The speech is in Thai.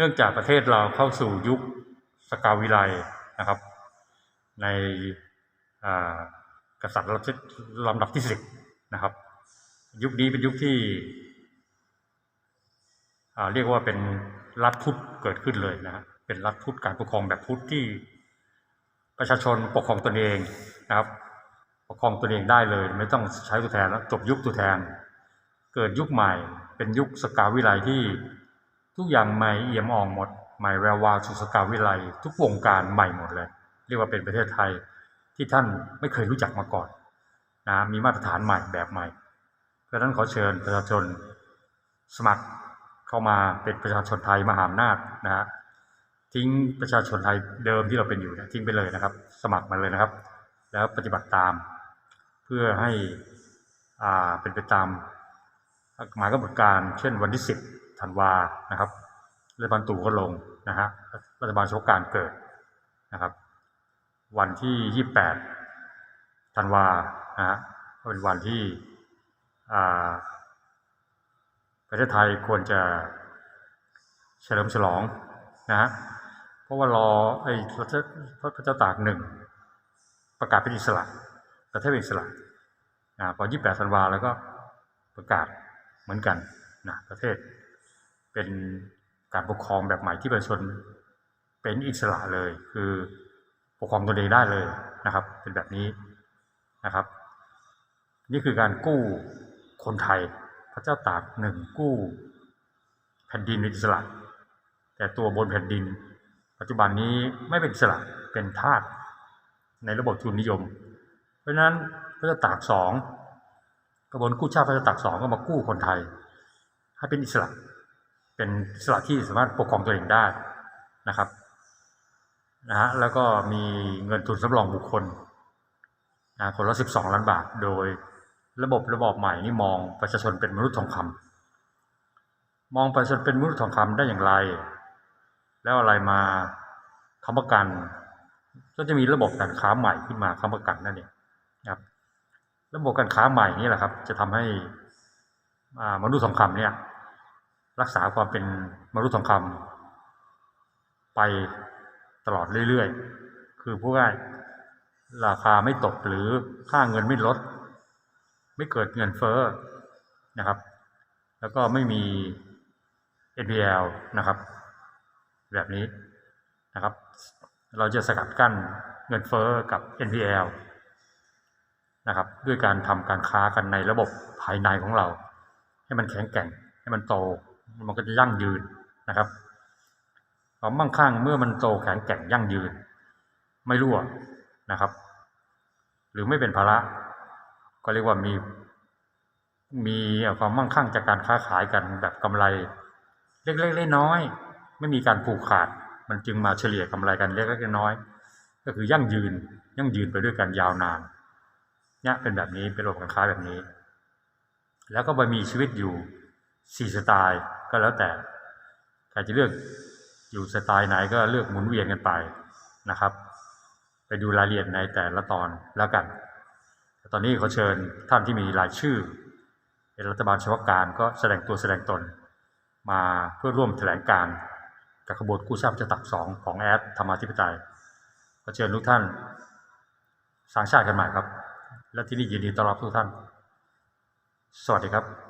นื่องจากประเทศเราเข้าสู่ยุคสกาวิไลนะครับ ในกษัตริย์ลำดับที่สิบนะครับ ยุคนี้เป็นยุคที่เรียกว่าเป็นรัฐพุทธเกิดขึ้นเลยนะฮะเป็นรัฐพุทธการปกครองแบบพุทธที่ประชาชนปกครองตนเองนะครับ ปกครองตนเองได้เลย ไม่ต้องใช้ตัวแทนแล้วจบยุคตัวแทน เกิดยุคใหม่ เป็นยุคสกาวิไลที่ ทุกอย่างใหม่เอี่ยมอ่องหมด ใหม่แวววาวสู่สกาวิไลทุกวงการใหม่หมดเลย เรียกว่าเป็นประเทศไทยที่ท่านไม่เคยรู้จักมาก่อนนะมีมาตรฐานใหม่แบบใหม่ เพราะฉะนั้นขอเชิญประชาชนสมัครเข้ามาเป็นประชาชนไทยมหาอำนาจนะฮะทิ้งประชาชนไทยเดิมที่เราเป็นอยู่นี่ยทิ้งไปเลยนะครับ สมัครมาเลยนะครับ แล้วปฏิบัติตาม เพื่อให้อ่าเป็นไปตามหมายกำหนดการเช่นวันที่10 ธันวานะครับรัฐบาลตู่ก็ลงนะฮะรัฐบาลเฉพาะการเกิดนะครับ วันที่ 28ธันวานะฮะก็เป็นวันที่อ่าประเทศไทยควรจะเฉลิมฉลองนะฮะเพราะว่ารอไอ้พระเจ้าพระเจ้าตากหนึ่งประกาศเป็นอิสระประเทศเป็นอิสระนะพอ 28ธันวาแล้วก็ประกาศเหมือนกันนะประเทศ เป็นการปกครองแบบใหม่ที่ประชาชนเป็นอิสระเลย คือปกครองตนเองได้เลยนะครับ เป็นแบบนี้นะครับ นี่คือการกู้คนไทยพระเจ้าตากหนึ่งกู้แผ่นดินเป็นอิสระ แต่ตัวบนแผ่นดิน ปัจจุบันนี้ไม่เป็นอิสระเป็นทาสในระบบทุนนิยม เพราะฉะนั้นพระเจ้าตากสองกระบวนกู้ชาติพระเจ้าตากสองก็มากู้คนไทย ให้เป็นอิสระ เป็นสระที่สามารถปกครองตัวเองได้นะครับนะฮะแล้วก็มีเงินทุนสำรองบุคคลนะคนละสิบสองล้านบาท โดยระบบระบอบใหม่นี่มองประชาชนเป็นมนุษย์ทองคำมองประชาชนเป็นมนุษย์ทองคำได้อย่างไร แล้วอะไรมาค้ำประกัน ก็จะมีระบบการค้าใหม่ขึ้นมาค้ำประกันนั่นเองนะครับระบบการค้าใหม่นี่แหละครับ จะทำให้อ่ามนุษย์ทองคำเนี่ย รักษาความเป็นมนุษทองคำไปตลอดเรื่อยๆ คือพูดง่ายราคาไม่ตกหรือค่าเงินไม่ลด ไม่เกิดเงินเฟ้อนะครับ แล้วก็ไม่มี NPL นะครับ แบบนี้นะครับ เราจะสกัดกั้นเงินเฟ้อกับ NPL นะครับ ด้วยการทำการค้ากันในระบบภายในของเรา ให้มันแข็งแกร่งให้มันโต มันก็จะยั่งยืนนะครับความมั่งคั่งเมื่อมันโตแข็งแกร่งยั่งยืน ไม่รั่วนะครับ หรือไม่เป็นภาระ ก็เรียกว่ามี มีความมั่งคั่งจากการค้าขายกันแบบกำไร เล็กๆน้อยๆไม่มีการผูกขาด มันจึงมาเฉลี่ยกำไรกันเล็กๆน้อยๆก็คือยั่งยืนยั่งยืนไปด้วยกันยาวนานเนี่ยเป็นแบบนี้เป็นระบบการค้าแบบนี้ แล้วก็ไปมีชีวิตอยู่สี่สไตล์ ก็แล้วแต่ใครจะเลือกอยู่สไตล์ไหนก็เลือกหมุนเวียนกันไปนะครับ ไปดูรายละเอียดในแต่ละตอนแล้วกันแต่ตอนนี้เขาเชิญท่านที่มีรายชื่อ เป็นรัฐบาลเฉพาะการก็แสดงตัวแสดงตน มาเพื่อร่วมแถลงการกับขบวนกู้ชาติจะตักสองของแอดธรรมาธิปไตยขอเชิญทุกท่านสร้างชาติกันใหม่ครับ และที่นี่ยินดีต้อนรับทุกท่าน สวัสดีครับ